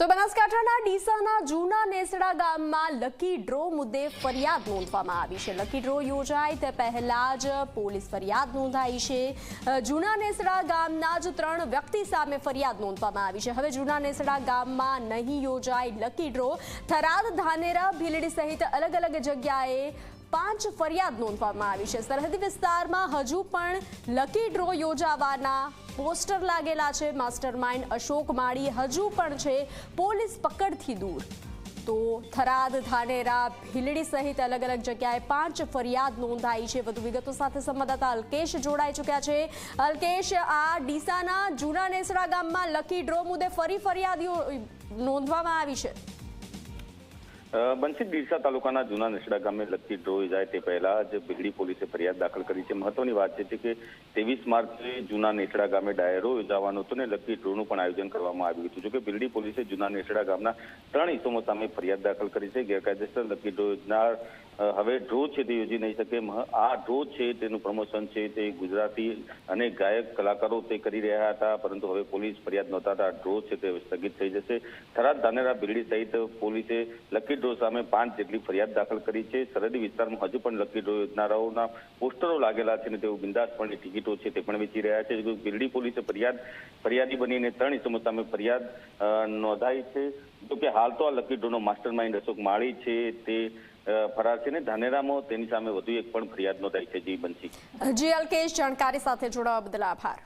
તો બનાસકાંઠાના ડીસાના જૂના નેસડા ગામમાં લકી ડ્રો મુદ્દે ફરિયાદ નોંધવામાં આવી છે. લકી ડ્રો યોજાય તે પહેલા જ પોલીસ ફરિયાદ નોંધાઈ છે. જૂના નેસડા ગામના જ ત્રણ વ્યક્તિ સામે ફરિયાદ નોંધવામાં આવી છે. હવે જૂના નેસડા ગામમાં નહીં યોજાય લકી ડ્રો. થરાદ ધાનેરા ભીલડી સહિત અલગ અલગ જગ્યાએ પાંચ ફરિયાદ નોંધવામાં આવી છે. સરહદી વિસ્તારમાં હજુ પણ લકી ડ્રો યોજાવાના પોસ્ટર લાગેલા છે. માસ્ટર માઇન્ડ અશોક માળી હજુ પણ છે પોલીસ પકડથી દૂર. તો થરાદ, ધાનેરા, ભીલડી સહિત અલગ અલગ જગ્યાએ પાંચ ફરિયાદ નોંધાઈ છે. વધુ વિગતો સાથે સંવાદદાતા અલ્કેશ જોડાઈ ચૂક્યા છે. અલ્કેશ, આ ડીસાના જૂના નેસડા ગામમાં લકી ડ્રો મુદ્દે ફરી ફરિયાદીઓ નોંધવામાં આવી છે. અ, દિરસા તાલુકાના જૂના નશડા ગામે લગતી ડ્રો યોજાય તે પહેલા જ બિગડી પોલીસે ફરિયાદ દાખલ કરી છે. મહત્વની વાત છે કે ત્રેવીસ માર્ચે જૂના નેસડા ગામે ડાયરો યોજાવાનો હતો ને લગતી ડ્રોનું પણ આયોજન કરવામાં આવ્યું હતું. જોકે બિરડી પોલીસે જૂના નેસડા ગામના ત્રણ ઇસમો સામે ફરિયાદ દાખલ કરી છે. ગેરકાયદેસર લગતી ડ્રો યોજનાર હવે ડ્રો છે તે યોજી નહીં શકે. આ ડ્રો છે તેનું પ્રમોશન છે તે ગુજરાતી અને ગાયક કલાકારો તે કરી રહ્યા હતા પરંતુ હવે પોલીસ ફરિયાદ નોંધાતા ડ્રો છે તે સ્થગિત થઈ જશે. થરાદ ધાનેરા બિરડી સહિત પોલીસે લકી ડ્રો સામે પાંચ જેટલી ફરિયાદ દાખલ કરી છે. સરહદી વિસ્તારમાં હજુ પણ લકી ડ્રો યોજનારાઓના પોસ્ટરો લાગેલા છે અને તેઓ બિંદાસપણે ટિકિટો છે તે પણ વેચી રહ્યા છે. ગીરડી પોલીસે ફરિયાદ, ફરિયાદી બનીને ત્રણ ઇસમો સામે ફરિયાદ નોંધાઈ છે. જોકે હાલ તો આ lucky master mind Ashok Mali છે તે ફરાર છે ને ધાનેરામાં તેની સામે વધુ એક પણ ફરિયાદ નોંધાઈ છે. જી બનશી જી અલ્કેશ, જાણકારી સાથે જોડાવા બદલ આભાર.